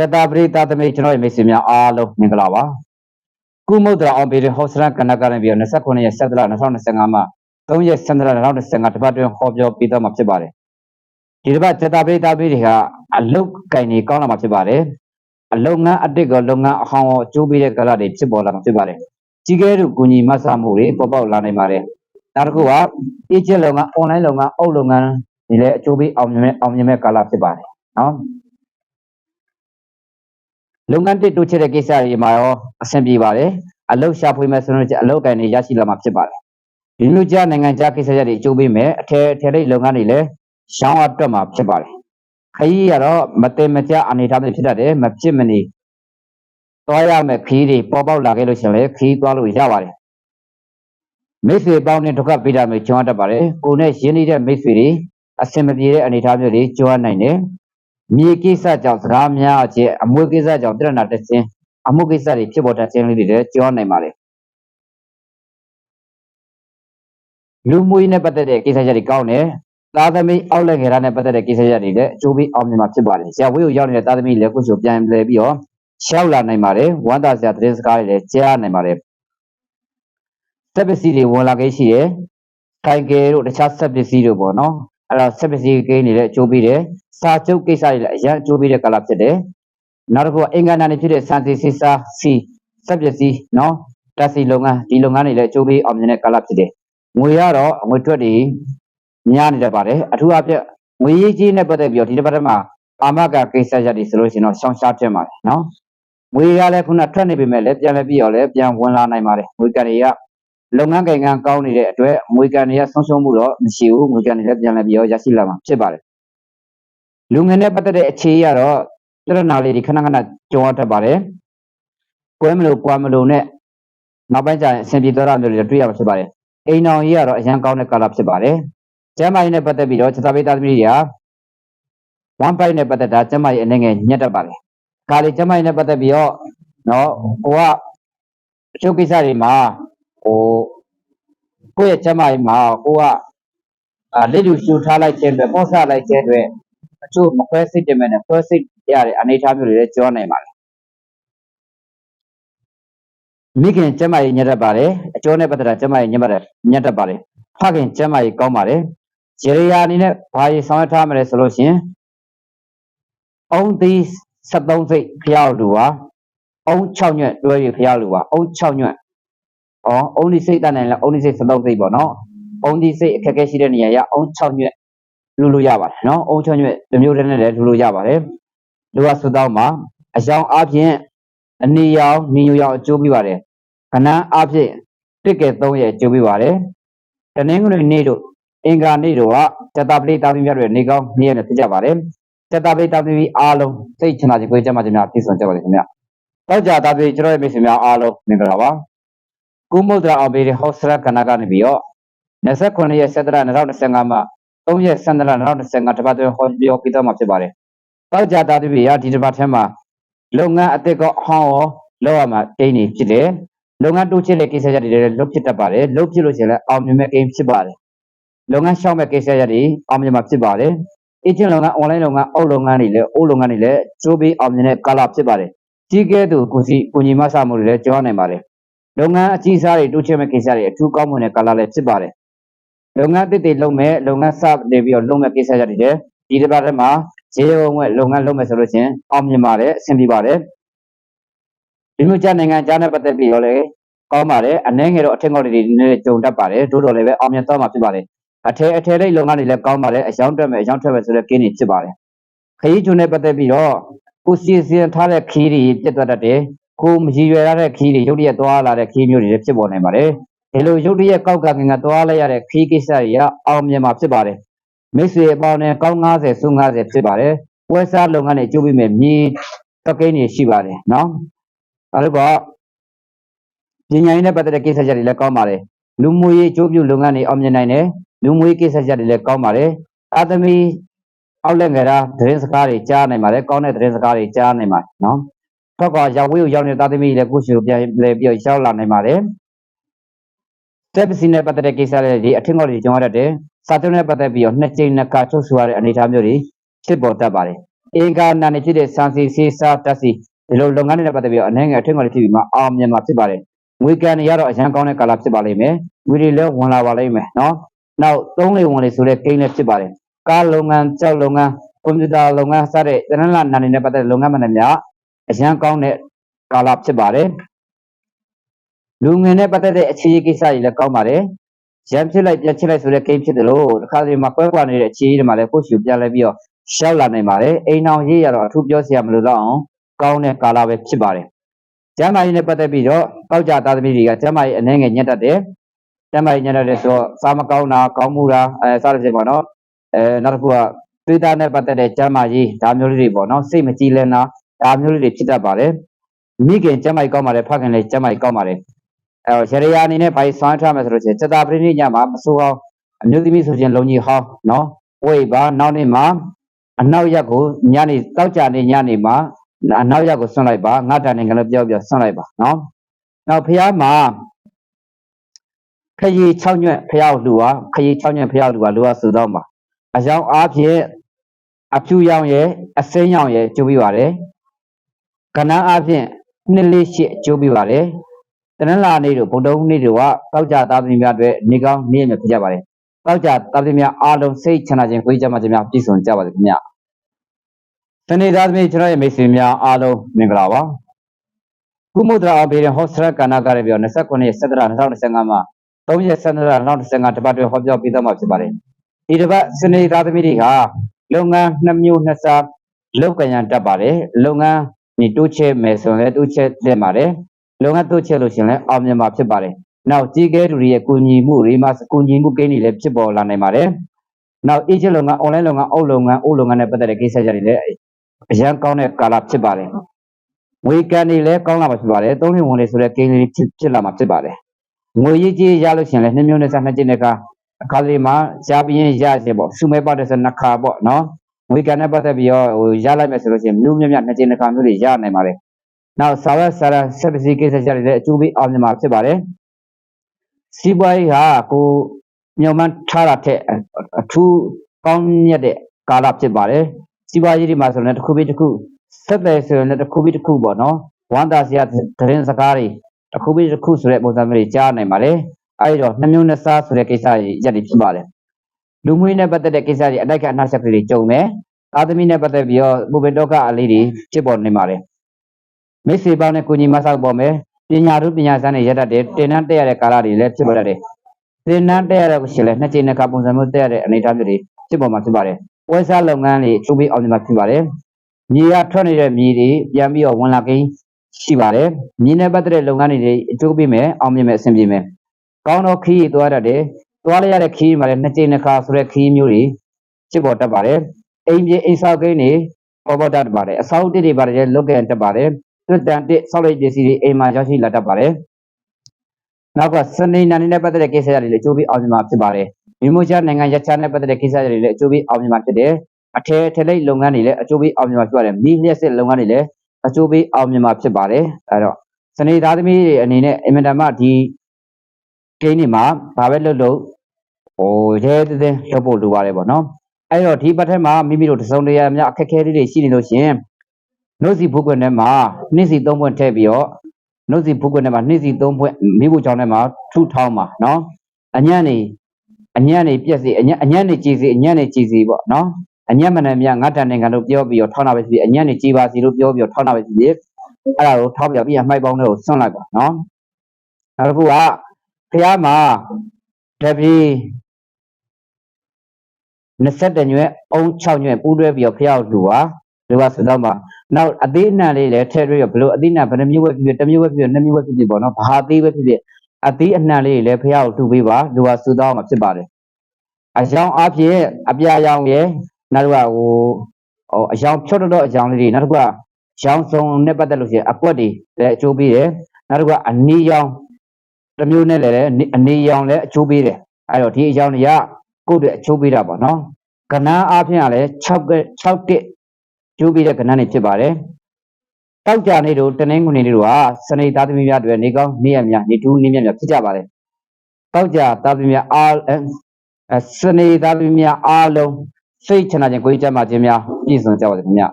စက်တာပရိသတ်သမီးကျွန်တော်ရဲ့မိတ်ဆွေများအားလုံးမင်္ဂလာပါကုမုဒ္ဒရာအောင်ပေရဟောစရကနကရပြီး29ရက်7လ2025မှာ3ရက်7လ2025တပတ်တွင်ဟောပြောပြီးတော့မှာဖြစ်ပါတယ်ဒီတစ်ပတ်စက်တာပရိသတ်သမီးတွေကအလုတ်ကင်နေကောင်းလာမှာဖြစ်ပါတယ်အလုံငန်းအတစ်ကလုပ်ငန်းအဟောင်းကိုအကျိုးပေးတဲ့ကလတွေဖြစ်ပေါ်လာမှာဖြစ်ပါတယ်ကြီးကဲတို့ကုညီမဆာမှုတွေပေါ်ပေါက်လာနိုင်ပါတယ်နောက်တစ်ခုကအေဂျင့်လုပ်ငန်း online လုပ်ငန်းအုပ်လုပ်ငန်းဒီလည်းအကျိုးပေးအောင်မြင်မဲ့အောင်မြင်မဲ့ကာလဖြစ်ပါတယ်နော် လုပ်ငန်းတစ်တိုးချဲ့တဲ့ကိစ္စတွေမှာရောအဆင်ပြေပါတယ်အလုပ်ရှာဖွေမဲ့ဆိုတော့အလုပ်ကိုင်တွေရရှိလာမှာဖြစ်ပါတယ်ဒီလိုကြားနိုင်ငံခြားကိစ္စရပ်တွေအကျိုးပေးမယ်အထည်ထည်လေးလုပ်ငန်းတွေလည်းရှောင်းအတွတ်မှာဖြစ်ပါတယ်ခရီးကတော့မတင်မကြအနေထားမျိုးဖြစ်တတ်တယ်မဖြစ်မနေသွားရမယ်ခရီးတွေပေါ်ပေါက်လာခဲ့လို့ရှိရင်လည်းခရီးသွားလို့ရပါတယ်မိတ်ဆွေပေါင်းနဲ့ဒုက္ခပေးတာမျိုးကျွမ်းတတ်ပါတယ်ကိုယ်နဲ့ရင်းနှီးတဲ့မိတ်ဆွေတွေအဆင်မပြေတဲ့အနေအထားမျိုးတွေကျွမ်းနိုင်တယ် မြေကိစ္စကြောင့်စကားများအကျအမွေကိစ္စကြောင့်တရဏတခြင်းအမှုကိစ္စတွေဖြစ်ပေါ်တတ်ခြင်းလေးတွေလည်းကြောနိုင်ပါလေလူမှုရေးနဲ့ပတ်သက်တဲ့ကိစ္စရပ်တွေကောင်းတယ်သာသမီအောက်လက်ငယ်ရနဲ့ပတ်သက်တဲ့ကိစ္စရပ်တွေလည်းအကျိုးပေးအောင်မြင်မှာဖြစ်ပါလေဆရာဝေးကိုရောက်နေတဲ့သာသမီလည်းခုချိုပြန်လဲပြီးတော့ရှောက်လာနိုင်ပါတယ်ဝမ်းသာစရာသတင်းစကားတွေလည်းကြားနိုင်ပါတယ်စက်ပစ္စည်းတွေဝင်လာခဲ့ရှိတယ်တိုင်ကယ်တို့တခြားစက်ပစ္စည်းတို့ပေါ့နော် အဲ့တော့စက်ပစ္စည်းကိန်းတွေလည်းအကျိုးပေးတယ်စာချုပ်ကိစ္စတွေလည်းအရင်အကျိုးပေးတဲ့ကာလဖြစ်တယ်။နောက်တစ်ခုကအင်္ဂါနာနေဖြစ်တဲ့စံစီစစ်စားစီစက်ပစ္စည်းနော်တက်စီလုပ်ငန်းဒီလုပ်ငန်းတွေလည်းအကျိုးပေးအောင်မြင်တဲ့ကာလဖြစ်တယ်။ငွေရတော့ငွေထွက်တွေများနေတတ်ပါတယ်။အထူးအဖြင့်ငွေရေးကြီးနဲ့ပတ်သက်ပြီးတော့ဒီတစ်ပတ်ထဲမှာအာမကကိစ္စရပ်တွေဆိုလို့ရှိရင်တော့ရှောင်ရှားဖြစ်ပါတယ်နော်။ငွေရလည်းခုနထွက်နေပေမဲ့လည်းပြန်လည်းပြီးတော့လည်းပြန်ဝင်လာနိုင်ပါတယ်။ငွေကန်တွေက လုပ်ငန်းကိန်းကကောင်းနေတဲ့အတွက်ငွေကန်တွေကဆုံးရှုံးမှုတော့မရှိဘူး။ငွေကန်တွေလည်းပြန်လည်းပြီးတော့ရရှိလာမှာဖြစ်ပါတယ်လူငယ်နဲ့ပတ်သက်တဲ့အခြေအရတော့တရနာလေးဒီခဏခဏကြုံရတတ်ပါတယ်။ကွဲမလို့ကွာမလို့နဲ့နောက်ပိုင်းကျရင်အဆင်ပြေသွားတာမျိုးတွေတွေ့ရမှာဖြစ်ပါတယ်။အိမ်တော်ကြီးကတော့အရန်ကောင်းတဲ့ကာလဖြစ်ပါတယ်။ကျမ်းမာရေးနဲ့ပတ်သက်ပြီးတော့ချက်သားပေးသားသမီးတွေကဝမ်ပိုက်နဲ့ပတ်သက်တာကျမ်းမာရေးအနေငယ်ညက်တတ်ပါတယ်။ခါလေကျမ်းမာရေးနဲ့ပတ်သက်ပြီးတော့နော်ဟိုကအချို့ကိစ္စတွေမှာ ဟိုကိုယ့်ရဲ့ကျမ်းမာရေးမှာကိုကအာလက်လူရှူထားလိုက်တဲ့အတွက်ပေါ့ဆလိုက်တဲ့အတွက်အချို့မခွဲစိတ်တယ်မဲ့နဲ့ခွဲစိတ်ရတဲ့အနေအထားမျိုးတွေလည်းကြောနိုင်ပါတယ်မိခင်ကျမ်းမာရေးညက်တတ်ပါတယ်အကျော်နဲ့ပတ်သက်တာကျမ်းမာရေးညက်ပါတယ်ညက်တတ်ပါတယ်ဖခင်ကျမ်းမာရေးကောင်းပါတယ်ရေရယာအနေနဲ့ဘာရေးဆောင်ရွက်ထားမလဲဆိုလို့ရှရင်အုံသီး73စိတ်ဖျောက်လူပါအုံ6ညွတ်တွဲရဖျောက်လူပါအုံ6ညွတ် ဩအုံဒီစိတ်တတ်နိုင်လားအုံဒီစိတ်73စိတ်ပေါ့နော်အုံဒီစိတ်အခက်အခဲရှိတဲ့နေရာရအုံ6ညွတ်လူလို့ရပါတယ်နော်အုံချွန်ရွက်တစ်မျိုးတည်းနဲ့လည်းလူလို့ရပါတယ်လူကဆွတောင်းမှာအယောင်အပြင်အနီရောင်နီညိုရောင်အကျိုးပြပါတယ်ခဏအပြင်တစ်ကဲ3ရဲ့အကျိုးပြပါတယ်တနင်္ဂနွေနေ့တို့အင်္ဂါနေ့တို့ကစက်တာပလိတာသမီးများတွေနေကောင်းနေ့ရက်နဲ့ဖြစ်ကြပါတယ်စက်တာပလိတာသမီးအားလုံးစိတ်ချမ်းသာခြင်းကိုယ်ကျမ်းမာခြင်းများပြည့်စုံကြပါစေခင်ဗျတောက်ကြတာပြီကျွန်တော်ရဲ့မိတ်ဆွေများအားလုံးမင်္ဂလာပါ ကုမုဒ္ဒရာအောင်ပေဟောစရကနာကနေပြီးတော့29ရက်7လ2025မှာ3ရက်7လ2025တပတ်တွင်ဟောပြောပြီးတော့မှာဖြစ်ပါတယ်။တောက်ကြတာတပိရဒီတပတ်ထဲမှာလုပ်ငန်းအသစ်ကအဟောင်းရောလောက်ရမှာအိမ်နေဖြစ်တယ်။လုပ်ငန်းတိုးချဲ့တဲ့ကိစ္စရပ်တွေလည်းလုပ်ဖြစ်တတ်ပါတယ်။လုပ်ဖြစ်လို့ရှိရင်လည်းအောင်မြင်မဲ့အိမ်ဖြစ်ပါတယ်။လုပ်ငန်းရှောက်မဲ့ကိစ္စရပ်တွေအောင်မြင်မှာဖြစ်ပါတယ်။ agent လုပ်ငန်း online လုပ်ငန်းအောက်လုပ်ငန်းတွေလည်းအိုးလုပ်ငန်းတွေလည်းကျိုးပြီးအောင်မြင်တဲ့ကာလဖြစ်ပါတယ်။ကြီးကဲသူကိုစီကိုညီမဆမှုတွေလည်းကြောနိုင်ပါတယ်။ လုပ်ငန်းအကြီးစားတွေတိုးချဲ့မဲ့ကိစ္စတွေအထူးကောင်းမွန်တဲ့ကာလလည်းဖြစ်ပါတယ်။လုပ်ငန်းတစ်တွေလုပ်မဲ့လုပ်ငန်းစနေပြီးတော့လုပ်မဲ့ကိစ္စရပ်တွေတဲ့ဒီတစ်ပတ်ထဲမှာဈေးရုံဝဲလုပ်ငန်းလုပ်မဲ့ဆိုလို့ချင်းအောင်မြင်ပါတယ်အဆင်ပြေပါတယ်ဒီလိုကြနိုင်ငံခြားနဲ့ပတ်သက်ပြီးတော့လည်းကောင်းပါတယ်အနှဲငယ်တော့အထက်ငေါက်တွေနည်းနည်းကြုံတတ်ပါတယ်တိုးတော်လည်းပဲအောင်မြင်သွားမှာဖြစ်ပါတယ်အထည်အထည်လေးလုပ်ငန်းတွေလည်းကောင်းပါတယ်အယောင်တက်မဲ့အယောင်ထွက်မဲ့ဆိုတဲ့ကင်းနေဖြစ်ပါတယ်ခရီးကျွန်းနဲ့ပတ်သက်ပြီးတော့ကိုစီစဉ်ထားတဲ့ခီးတွေပြတ်သွားတတ်တယ် ကိုမရည်ရွယ်ရတဲ့ခီးတွေရုပ်တရက်သွားလာတဲ့ခီးမျိုးတွေလည်းဖြစ်ပေါ်နိုင်ပါတယ်ဒီလိုရုပ်တရက်ကောက်ကငငသွားလိုက်ရတဲ့ခီးကိစ္စတွေကအောင်မြင်မှာဖြစ်ပါတယ်မိတ်ဆွေအပေါင်းနဲ့ကောင်း90စု90ဖြစ်ပါတယ်ဝယ်စားလုပ်ငန်းတွေကျိုးပြီးမဲ့မြေတကိန်းတွေရှိပါတယ်နော်အဲဒါကပညာရေးနဲ့ပတ်သက်တဲ့ကိစ္စချက်တွေလည်းကောင်းပါတယ်လူမှုရေးကျိုးပြုလုပ်ငန်းတွေအောင်မြင်နိုင်တယ်လူမှုရေးကိစ္စချက်တွေလည်းကောင်းပါတယ်အာသမီအောက်လက်ငယ်တာသတင်းစကားတွေကြားနိုင်ပါတယ်ကောင်းတဲ့သတင်းစကားတွေကြားနိုင်ပါတယ်နော် ထောက်ကရောက်ဝေးကိုရောက်နေတဲ့သားသမီးတွေလည်းကိုယ့်ရှိကိုပြန်လဲပြီးတော့ရောက်လာနိုင်ပါတယ် step စီနဲ့ပတ်သက်တဲ့ကိစ္စတွေဒီအထင်ကောတွေကြောင်းရတတ်တယ်စာချုပ်နဲ့ပတ်သက်ပြီးတော့နှစ်ကြိမ်နှစ်ခါချုပ်ဆိုရတဲ့အနေအထားမျိုးတွေဖြစ်ပေါ်တတ်ပါတယ်အင်္ဂါနာနေဖြစ်တဲ့စံစီစေးစားတက်စီဒီလိုလုပ်ငန်းတွေနဲ့ပတ်သက်ပြီးတော့အနေငယ်အထင်ကလေးဖြစ်ပြီးမှအောင်မြင်မှာဖြစ်ပါတယ်ငွေကန်တွေရတော့အရန်ကောင်းတဲ့ကာလဖြစ်ပါလိမ့်မယ်ငွေတွေလည်းဝင်လာပါလိမ့်မယ်နော်နောက်သုံးလေဝင်လေဆိုတဲ့ကိန်းလည်းဖြစ်ပါတယ်ကားလုပ်ငန်းကြောက်လုပ်ငန်းကွန်ပျူတာလုပ်ငန်းစတဲ့တနင်္လာနာနေနဲ့ပတ်သက်တဲ့လုပ်ငန်းမှန်သမျှ အရန်ကောင်းတဲ့ကာလဖြစ်ပါတယ်လူငယ်နဲ့ပတ်သက်တဲ့အခြေအကိစ္စတွေလည်းကောင်းပါတယ်ရံဖြစ်လိုက်ပြက်ချစ်လိုက်ဆိုတဲ့ကိန်းဖြစ်တယ်လို့တစ်ခါတလေမှာကွဲကွာနေတဲ့အခြေအတွေမှာလည်းကိုယ့်ရှူပြန်လဲပြီးတော့ရှောက်လာနိုင်ပါတယ်အိမ်အောင်ရေးရတော့အထူးပြောစရာမလိုတော့အောင်ကောင်းတဲ့ကာလပဲဖြစ်ပါတယ်ကျမ်းမာရေးနဲ့ပတ်သက်ပြီးတော့တောက်ကြသားသမီးတွေကကျမ်းမာရေးအနေငယ်ညက်တတ်တယ်ကျမ်းမာရေးညက်တတ်တယ်ဆိုတော့စားမကောင်းတာကောင်းမှုတာအဲစသဖြင့်ပေါ့နော်အဲနောက်တစ်ခုကသွေးသားနဲ့ပတ်သက်တဲ့ကျမ်းမာရေးဒါမျိုးလေးတွေပေါ့နော်စိတ်မကြည်လင်တာ ဒါမျိုးလေးတွေဖြစ်တတ်ပါတယ်မိခင်ကျမ်းမာရေးကောင်းပါတယ်ဖခင်လည်းကျမ်းမာရေးကောင်းပါတယ်အဲတော့ရရယာအနေနဲ့ဘာဆွမ်းထားမယ်ဆိုလို့ရှိရင်စတာပရိနိညမှာမဆိုးအောင်အမျိုးသမီးဆိုရင်လုံကြီးဟောင်းနော်ဝိပါနောက်နေ့မှာအနောက်ရက်ကိုညနေတောက်ကြနေညနေမှာအနောက်ရက်ကိုဆွန့်လိုက်ပါငါတန်နေကလေးပြောပြောဆွန့်လိုက်ပါနော်နောက်ဖះမှာခရီ6ညွန့်ဖះကိုလူပါခရီ6ညွန့်ဖះကိုလူပါလူကစူတော့ပါအကြောင်းအားဖြင့်အဖြူရောင်ရဲ့အစိမ်းရောင်ရဲ့ကျိုးပြီးပါတယ် ကဏ္ဍအားဖြင့်နှစ်လေးရှစ်ကျိုးပြီးပါတယ်တနင်္လာနေ့တို့ဗုဒ္ဓဟူးနေ့တို့ကတောက်ကြသားသမီးများအတွက်နေကောင်းနေ့ရက်ဖြစ်ကြပါတယ်တောက်ကြသားသမီးများအားလုံးစိတ်ချမ်းသာခြင်းကိုကြမှာခြင်းများပြည့်စုံကြပါစေခင်ဗျတနေ့သားသမီးကျွန်တော်ရဲ့မိတ်ဆွေများအားလုံးမင်္ဂလာပါကုမုဒ္ဒရာအဘေရဟောစရကနာကရပြော29ရက်7လ2025မှာ3ရက်7လ2025တပတ်တွင်ဟောပြောပြီးတော့မှာဖြစ်ပါတယ်ဒီတပတ်စနေသားသမီးတွေကလုပ်ငန်းနှစ်မျိုးနှစ်စားလုပ်ကြံရန်တက်ပါတယ်လုပ်ငန်း ဒီတိုးချဲမယ်ဆိုရင်လည်းတိုးချဲတက်ပါတယ်လုပ်ငန်းတိုးချဲလို့ရှိရင်လည်းအောင်မြင်မှာဖြစ်ပါတယ်နောက်ကြီးကဲသူတွေရဲ့ကုညီမှုတွေမှာကုညီမှုကိန်းတွေလည်းဖြစ်ပေါ်လာနိုင်ပါတယ်နောက် agent လုပ်ငန်း online လုပ်ငန်းအုပ်လုပ်ငန်းအုပ်လုပ်ငန်းနဲ့ပတ်သက်တဲ့ကိစ္စကြတွေလည်းအရန်ကောင်းတဲ့ကာလဖြစ်ပါတယ်ငွေကန်တွေလည်းကောင်းလာမှာဖြစ်ပါတယ်သုံးလဝင်လေဆိုတဲ့ကိန်းလေးဖြစ်ဖြစ်လာမှာဖြစ်ပါတယ်ငွေရေးကြီးရလို့ရှိရင်လည်းနှစ်မျိုးနဲ့ဆက်နှစ်ကျင်းတဲ့ကအခါလေးမှာရှားပြင်းရစေပေါ့စုမဲပတ်တဲ့ဆိုနှစ်ခါပေါ့နော် ငွေကန်နဲ့ပတ်သက်ပြီးတော့ဟိုရလိုက်မယ်ဆိုလို့ရှိရင်မျိုးမြတ်မြတ်နှစ်ကျင်းတစ်ခါမျိုးတွေရနိုင်ပါတယ်နောက်စာဝတ်စာရဆက်ပစီကိစ္စကြတွေလည်းအကျိုးပေးအောင်မြင်မှာဖြစ်ပါတယ်စီးပွားရေးဟာကိုညောင်မှန်းထားတာထက်အထူးကောင်းမြတ်တဲ့ကာလဖြစ်ပါတယ်စီးပွားရေးတွေမှာဆိုရင်တစ်ခုပြီးတစ်ခုဆက်တယ်ဆိုရင်လည်းတစ်ခုပြီးတစ်ခုပေါ့နော်ဝမ်းသာစရာသတင်းစကားတွေတစ်ခုပြီးတစ်ခုဆိုတဲ့ပုံစံမျိုးတွေကြားနိုင်ပါတယ်အဲဒီတော့နှမျိုးနှစ်စားဆိုတဲ့ကိစ္စကြီးရက်တွေဖြစ်ပါတယ် လူမှုရေးနဲ့ပတ်သက်တဲ့ကိစ္စတွေအတိုက်ကအနှောက်အယှက်တွေကြုံမယ်အာသမီနဲ့ပတ်သက်ပြီးတော့ပုပ္ပေတောကအလေးတွေဖြစ်ပေါ်နေပါတယ်မိတ်ဆွေပေါင်းနဲ့ကိုကြီးမဆောက်ပေါ်မယ်ပညာတို့ပညာစမ်းတွေရတတ်တယ်တင်နန်းတက်ရတဲ့ကာလတွေလည်းဖြစ်ပေါ်တတ်တယ်တင်နန်းတက်ရတဲ့ရှင်လည်းနှစ်ချိန်နှစ်ခါပုံစံမျိုးတက်ရတဲ့အနေအထားမျိုးတွေဖြစ်ပေါ်မှာဖြစ်ပါတယ်ဝယ်စားလုပ်ငန်းတွေချုပ်ပြီးအောင်မြင်မှာဖြစ်ပါတယ်မြေရထွက်နေတဲ့မြေတွေပြန်ပြီးတော့ဝင်လာကိန်းရှိပါတယ်မြေနဲ့ပတ်သက်တဲ့လုပ်ငန်းတွေအကျိုးပေးမယ်အောင်မြင်မယ်အဆင်ပြေမယ်ကောင်းသောခီးသွားတတ်တယ် သွားလိုက်ရတဲ့ခီးမှာလည်းနှစ်ချိန်နှစ်ခါဆိုတဲ့ခီးမျိုးတွေဖြစ်ပေါ်တတ်ပါတယ်အိမ်ပြေအိမ်ဆောက်ကိန်းတွေပေါ်ပေါ်တတ်ပါတယ်အဆောက်အဦတွေပါတယ်လုတ်ကဲတတ်ပါတယ်တွတ်တန်တစ်ဆောက်လိုက်ပစ္စည်းတွေအိမ်မှာရောက်ရှိလာတတ်ပါတယ်နောက်ကစနေနာနေနဲ့ပတ်သက်တဲ့ကိစ္စတွေလည်းအကျိုးပေးအောင်မြင်မှာဖြစ်ပါတယ်မိမိုချနိုင်ငံရချာနဲ့ပတ်သက်တဲ့ကိစ္စတွေလည်းအကျိုးပေးအောင်မြင်မှာဖြစ်တယ်အထည်ထလိတ်လုပ်ငန်းတွေလည်းအကျိုးပေးအောင်မြင်မှာဖြစ်ပါတယ်မိလျှက်စစ်လုပ်ငန်းတွေလည်းအကျိုးပေးအောင်မြင်မှာဖြစ်ပါတယ်အဲတော့စနေသားသမီးတွေအနေနဲ့အင်မတန်မှဒီ ကိန်းတွေမှာဘာပဲလုပ်လို့ဟိုရဲတဲ့တဲ့လုပ်ဖို့လိုပါတယ်ပေါ့နော်အဲ့တော့ဒီပတ်ထက်မှာမိမိတို့တစုံတရာများအခက်အခဲလေးတွေရှိနေလို့ရှင်နှုတ်စီဘုကွန်းထဲမှာနှိစီ၃ပွင့်ထည့်ပြီးတော့နှုတ်စီဘုကွန်းထဲမှာနှိစီ၃ပွင့်မိဖို့ကြောင့်ထဲမှာထုထောင်းပါနော်အညံ့နေအညံ့နေပြက်စီအညံ့အညံ့နေကြည်စီအညံ့နေကြည်စီပေါ့နော်အညံ့မနဲ့မြငါတန်နိုင်ငံလို့ပြောပြီးတော့ထောင်းတာပဲဖြစ်ဖြစ်အညံ့နေကြည်ပါစီလို့ပြောပြီးတော့ထောင်းတာပဲဖြစ်ဖြစ်အဲ့ဒါကိုထောင်းပြပြီးအမှိုက်ပေါင်းတွေကိုဆွန့်လိုက်ပါနော်နောက်တစ်ခုက ဖះမှာတပီ21ညွဲ့အုံ6ညွဲ့ပူးတွဲပြီးတော့ဖះကိုလူပါလူပါဆိုတော့မှနောက်အသေးအနှံလေးလည်းထည့်ပြီးတော့ဘလို့အသေးအနှံဘယ်နှမျိုးပဲဖြစ်ဖြစ်တစ်မျိုးပဲဖြစ်ဖြစ်နှစ်မျိုးပဲဖြစ်ဖြစ်ပေါ့နော်ဘာအသေးပဲဖြစ်ဖြစ်အသေးအနှံလေးလည်းဖះကိုတူပေးပါလူပါဆိုတော့မှဖြစ်ပါတယ်အယောင်အဖြစ်အပြာရောင်ရဲ့နောက်တစ်ခုကဟိုဟိုအယောင်ဖြော့တော့အယောင်လေးတွေနောက်တစ်ခုကရောင်စုံနဲ့ပတ်သက်လို့ရှိရင်အကွက်တွေလည်းအကျိုးပေးတယ်နောက်တစ်ခုကအနီရောင် တစ်မျိုးနဲ့လည်းအနေရောင်လည်းအချိုးပေးတယ်အဲ့တော့ဒီအကြောင်းတွေကကိုယ့်အတွက်အချိုးပေးတာပေါ့နော်ကဏ္ဍအားဖြင့်ကလည်း6က6တစ်ကျိုးပေးတဲ့ကဏ္ဍတွေဖြစ်ပါတယ်တောက်ကြနေတို့တနင်္ဂနွေနေ့တို့ဟာစနေသားသမီးများတွေနေကောင်းနေရများနေထူးနေမြတ်များဖြစ်ကြပါတယ်တောက်ကြသားသမီးများအားစနေသားသမီးများအားလုံးစိတ်ချမ်းသာခြင်းကိုယ်ကြီးကျမ်းမာခြင်းများပြည့်စုံကြပါစေခင်ဗျ